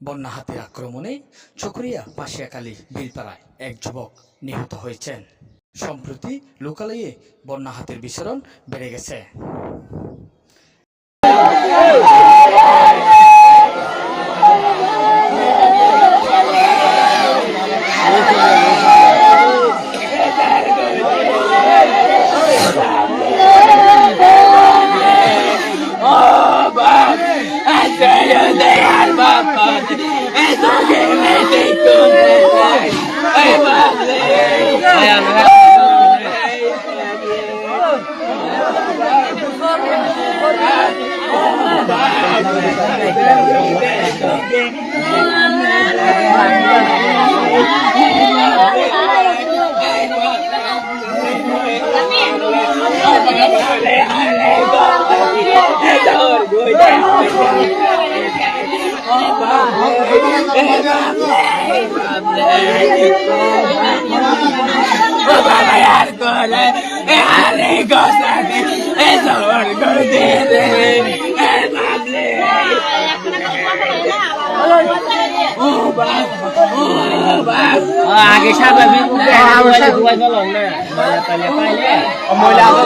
বন্যা হাতির আক্রমণে চকরিয়া পাশিয়াকালী বিলপাড়ায় এক যুবক নিহত হয়েছেন। সম্প্রতি লোকালয়ে বন্যা হাতির বিচরণ বেড়ে গেছে। padre, es que me encontrarás. Ay, madre, ay, madre.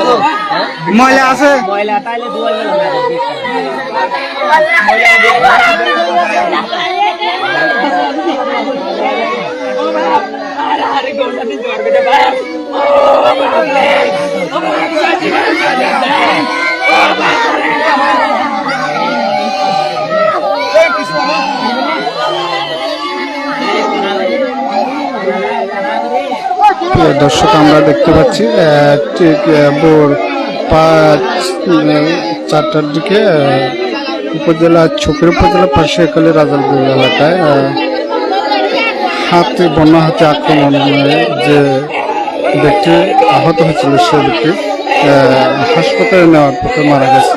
তো ময়লা আছে? ময়লা তাইলে দুয়াই বলন প্রিয় দর্শক, আমরা দেখতে পাচ্ছি ঠিক ভোর পাঁচ চারটার দিকে উপজেলা, ছকুর উপজেলা পাশিয়াখালী রাজালপুর এলাকায় হাতে, বন্যা হাতে আক্রমণে যে ব্যক্তি আহত হয়েছিল সে ব্যক্তি হাসপাতালে নেওয়ার পথে মারা গেছে।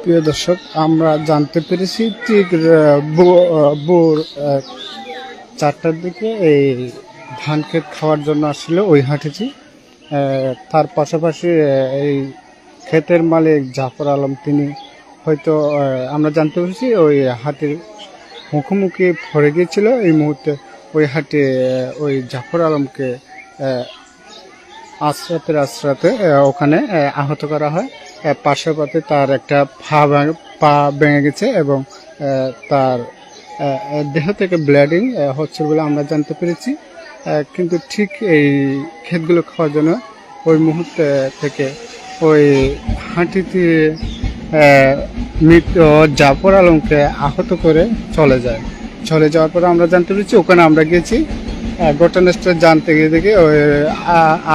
প্রিয় দর্শক আমরা জানতে পেরেছি ঠিক আহ, চারটার দিকে এই ধান ক্ষেত খাওয়ার জন্য আসছিল ওই হাঁটেছি তার পাশাপাশি এই ক্ষেতের মালিক জাফর আলম তিনি হয়তো আমরা জানতে পেরেছি ওই হাতির মুখোমুখি পড়ে গিয়েছিল। এই মুহূর্তে ওই হাটে ওই জাফর আলমকে আহ, আশ্রাতে ওখানে আহত করা হয়। পথে তার একটা পা পা ভেঙে গেছে এবং তার দেহ থেকে ব্লিডিং হচ্ছে বলে আমরা জানতে পেরেছি। কিন্তু ঠিক এই ক্ষেতগুলো খাওয়ার জন্য ওই মুহূর্তে থেকে ওই হাঁটিতে মৃত জাফর আলমকে আহত করে চলে যায়। চলে যাওয়ার পরে আমরা জানতে পেরেছি, ওখানে আমরা গেছি। ঘটনাস্থলে জানতে গিয়ে দেখি, ওই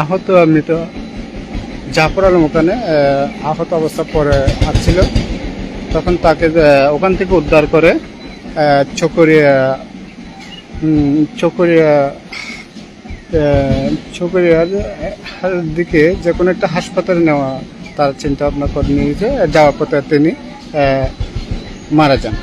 আহত মৃত জাফর আলম ওখানে আহত অবস্থা পরে আসছিল। তখন তাকে ওখান থেকে উদ্ধার করে চকরিয়া চকরিয়া আহ, দিকে যে কোনো একটা হাসপাতালে নেওয়া তার চিন্তা ভাবনা করে নিয়ে যাওয়ার পথে তিনি মারা যান।